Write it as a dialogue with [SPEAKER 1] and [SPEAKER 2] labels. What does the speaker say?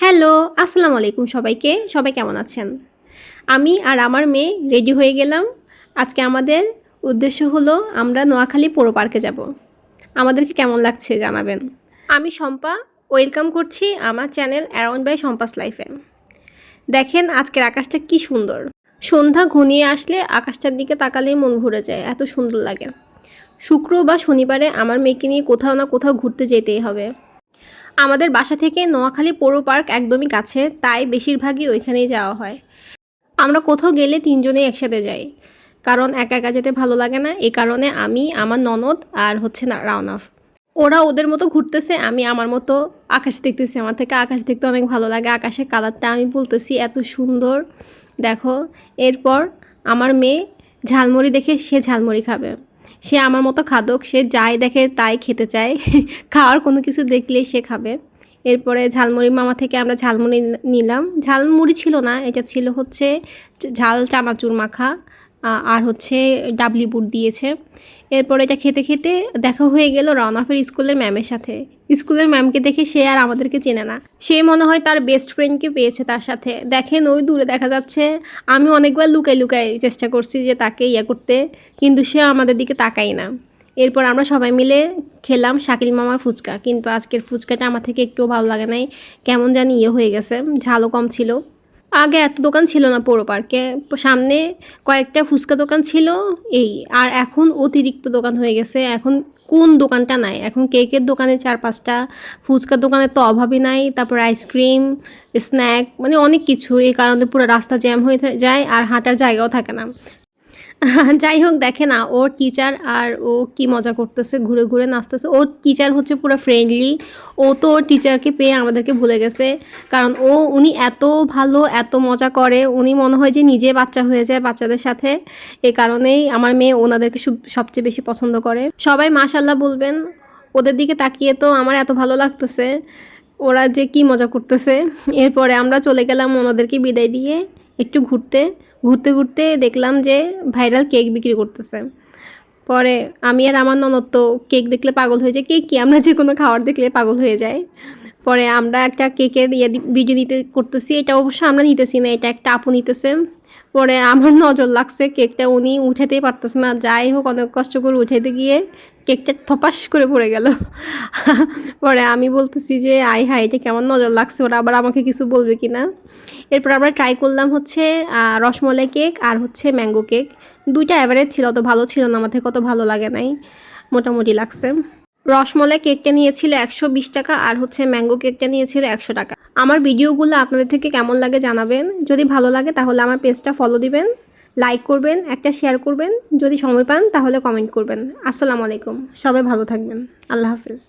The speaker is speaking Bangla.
[SPEAKER 1] হ্যালো, আসসালামু আলাইকুম সবাইকে। সবাই কেমন আছেন? আমি আর আমার মেয়ে রেডি হয়ে গেলাম। আজকে আমাদের উদ্দেশ্য হলো আমরা নোয়াখালী পৌর পার্কে যাব। আমাদেরকে কেমন লাগছে জানাবেন। আমি শম্পা, ওয়েলকাম করছি আমার চ্যানেল অ্যারাউন্ড বাই শম্পাস লাইফে। দেখেন আজকের আকাশটা কি সুন্দর। সন্ধ্যা ঘনিয়ে আসলে আকাশটার দিকে তাকালেই মন ভরে যায়, এত সুন্দর লাগে। শুক্র বা শনিবারে আমার মেয়েকে নিয়ে কোথাও না কোথাও ঘুরতে যেতেই হবে। আমাদের বাসা থেকে নোয়াখালী পৌর পার্ক একদমই কাছে, তাই বেশিরভাগই ওইখানেই যাওয়া হয়। আমরা কোথাও গেলে তিনজনেই একসাথে যাই, কারণ একা একা যেতে ভালো লাগে না। এই কারণে আমি, আমার ননদ আর হচ্ছে না রাওনাফ ওরা ওদের মতো ঘুরতেছে, আমি আমার মতো আকাশ দেখতেছি। আমার থেকে আকাশ দেখতে অনেক ভালো লাগে। আকাশের কালারটা আমি বলতেছি এত সুন্দর। দেখো, এরপর আমার মেয়ে ঝালমুড়ি দেখে সে ঝালমুড়ি খাবে। সে আমার মতো খাদক, সে যাই দেখে তাই খেতে চায়। খাওয়ার কোনো কিছু দেখলেই সে খাবে। এরপরে ঝালমুড়ি, মামা থেকে আমরা ঝালমুড়ি নিলাম। ঝালমুড়ি ছিল না, এটা ছিল হচ্ছে ঝাল চানাচুর মাখা আর হচ্ছে ডাবলি বুট দিয়েছে। এরপর এটা খেতে খেতে দেখা হয়ে গেল রওনাফের স্কুলের ম্যামের সাথে। স্কুলের ম্যামকে দেখে সে আর আমাদেরকে চেনে না। সে মনে হয় তার বেস্ট ফ্রেন্ডকে পেয়েছে তার সাথে। দেখেন ওই দূরে দেখা যাচ্ছে, আমি অনেকবার লুকাই লুকাই চেষ্টা করছি যে তাকে ইয়ে করতে, কিন্তু সে আমাদের দিকে তাকাই না। এরপর আমরা সবাই মিলে খেলাম শাকিল মামার ফুচকা, কিন্তু আজকের ফুচকাটা আমার থেকে একটুও ভালো লাগে নাই। কেমন জানি ইয়ে হয়ে গেছে, ঝালও কম ছিল। আগে এত দোকান ছিল না পৌর পার্কে। সামনে কয়েকটা ফুচকা দোকান ছিল, এই, আর এখন অতিরিক্ত দোকান হয়ে গেছে। এখন কোন দোকানটা নাই? এখন কেকের দোকানে চার পাঁচটা ফুচকার দোকানে তো অভাবই নাই, তারপর আইসক্রিম স্ন্যাক মানে অনেক কিছু। এই কারণে পুরো রাস্তা জ্যাম হয়ে যায়, আর হাঁটার জায়গাও থাকে না। যাই হোক দেখে না ওর টিচার আর ও কি মজা করতেছে, ঘুরে ঘুরে নাচতেছে। ওর টিচার হচ্ছে পুরো ফ্রেন্ডলি ও তো ওর টিচারকে পেয়ে আমাদেরকে ভুলে গেছে। কারণ ও, উনি এত ভালো, এত মজা করে। উনি মনে হয় যে নিজে বাচ্চা হয়ে যায় বাচ্চাদের সাথে। এ কারণেই আমার মেয়ে ওনাদেরকে সব- সবচেয়ে বেশি পছন্দ করে। সবাই মাশাল্লাহ বলবেন। ওদের দিকে তাকিয়ে তো আমার এত ভালো লাগতেছে। ওরা যে কি মজা করতেছে। এরপরে আমরা চলে গেলাম ওনাদেরকে বিদায় দিয়ে। একটু ঘুরতে ঘুরতে ঘুরতে দেখলাম যে ভাইরাল কেক বিক্রি করতেছে। পরে আমি আর আমার ননদ তো কেক দেখলে পাগল হয়ে যায়। কেক কি? আমরা যে কোনো খাবার দেখলে পাগল হয়ে যায়। পরে আমরা একটা কেকের ইয়ে ভিডিও নিতে করতেছি। এটা অবশ্য আমরা নিতেছি না, এটা একটা আপু নিতেছে। পরে আমার নজর লাগছে কেকটা উনি উঠাতেই পারতেছে না। যাই হোক, অনেক কষ্ট করে উঠাতে গিয়ে কেকটা থপাস করে পড়ে গেল। পরে আমি বলতেছি যে আই হাই এটা কেমন নজর লাগছে? ওরা আবার আমাকে কিছু বলবে কি না এরপর আমরা ট্রাই করলাম হচ্ছে রসমলাই কেক আর হচ্ছে ম্যাঙ্গো কেক। দুইটা অ্যাভারেজ ছিল, অত ভালো ছিল না, আমার থেকে অত ভালো লাগে নাই। মোটামুটি লাগছে। রসমলাই কেকটা নিয়েছিল একশো বিশ টাকা আর হচ্ছে ম্যাঙ্গো কেকটা নিয়েছিল একশো টাকা। আমার ভিডিওগুলো আপনাদের থেকে কেমন লাগে জানাবেন। যদি ভালো লাগে তাহলে আমার পেজটা ফলো দিবেন লাইক করবেন, একটা শেয়ার করবেন। যদি সময় পান তাহলে কমেন্ট করবেন। আসসালামু আলাইকুম। সবাই ভালো থাকবেন। আল্লাহ হাফিজ।